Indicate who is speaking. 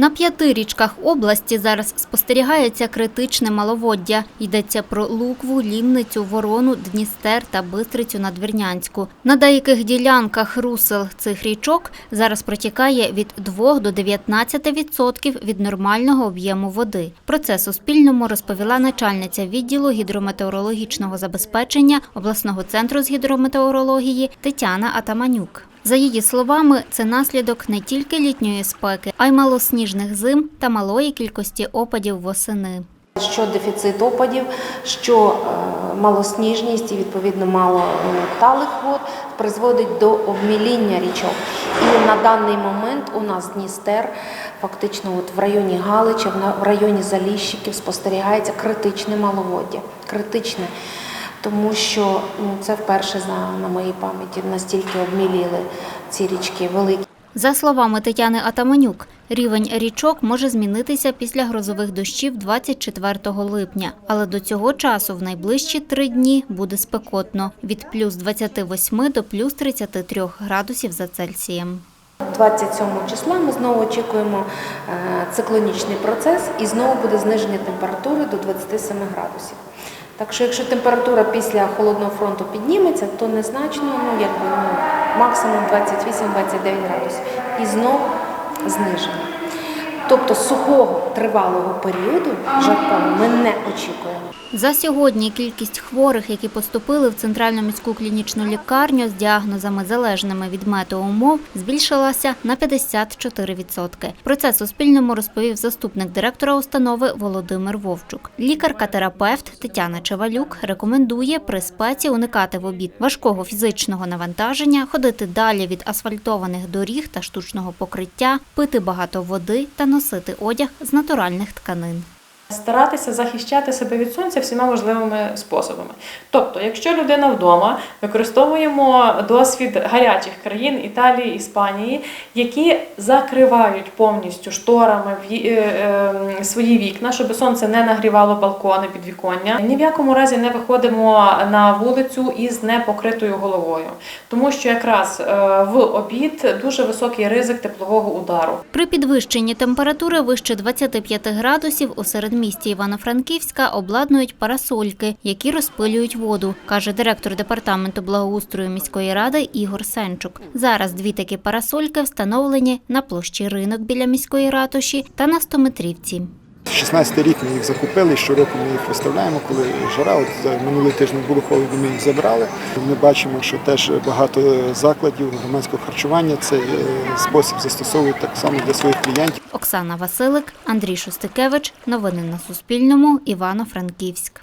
Speaker 1: На п'яти річках області зараз спостерігається критичне маловоддя. Йдеться про Лукву, Лімницю, Ворону, Дністер та Бистрицю Надвірнянську. На деяких ділянках русел цих річок зараз протікає від 2 до 19% від нормального об'єму води. Про це Суспільному розповіла начальниця відділу гідрометеорологічного забезпечення обласного центру з гідрометеорології Тетяна Атаманюк. За її словами, це наслідок не тільки літньої спеки, а й малосніжних зим та малої кількості опадів восени.
Speaker 2: Що дефіцит опадів, що е, малосніжність і відповідно мало е, талих вод призводить до обміління річок. І на даний момент у нас Дністер, фактично от в районі Галича, в районі Заліщиків спостерігається критичне маловоддя. Критичне. Тому що ну, це вперше за, на моїй пам'яті настільки обміліли ці річки великі.
Speaker 1: За словами Тетяни Атаманюк, рівень річок може змінитися після грозових дощів 24 липня, але до цього часу в найближчі три дні буде спекотно – від плюс 28 до плюс 33 градусів за Цельсієм.
Speaker 2: 27 числа ми знову очікуємо е, циклонічний процес і знову буде зниження температури до 27 градусів. Так що якщо температура після холодного фронту підніметься, то незначно, ну якби ну, максимум 28-29 градусів. І знову зниження. Тобто сухого тривалого періоду жаркого ми не очікуємо.
Speaker 1: За сьогодні кількість хворих, які поступили в центральну міську клінічну лікарню з діагнозами залежними від метеоумов, збільшилася на 54%. Про це Суспільному розповів заступник директора установи Володимир Вовчук. Лікарка-терапевт Тетяна Чевалюк рекомендує при спеці уникати в обід важкого фізичного навантаження, ходити далі від асфальтованих доріг та штучного покриття, пити багато води та носити одяг з натуральних тканин.
Speaker 3: Старатися захищати себе від сонця всіма можливими способами. Тобто, якщо людина вдома, використовуємо досвід гарячих країн Італії, Іспанії, які закривають повністю шторами ві- е, е, свої вікна, щоб сонце не нагрівало балкони, підвіконня. Ні в якому разі не виходимо на вулицю із непокритою головою, тому що якраз е, в обід дуже високий ризик теплового удару.
Speaker 1: При підвищенні температури вище 25 градусів у середмісті Івано-Франківська обладнують парасольки, які розпилюють воду, каже директор департаменту благоустрою міської ради Ігор Сенчук. Зараз дві такі парасольки встановлені на площі ринок біля міської ратуші та на стометрівці.
Speaker 4: 16 рік ми їх закупили, щороку ми їх виставляємо, коли жара. От за минулий тиждень було холодно, ми їх забрали. Ми бачимо, що теж багато закладів громадського харчування цей е, спосіб застосовують так само для своїх клієнтів.
Speaker 1: Оксана Василик, Андрій Шостикевич. Новини на Суспільному. Івано-Франківськ.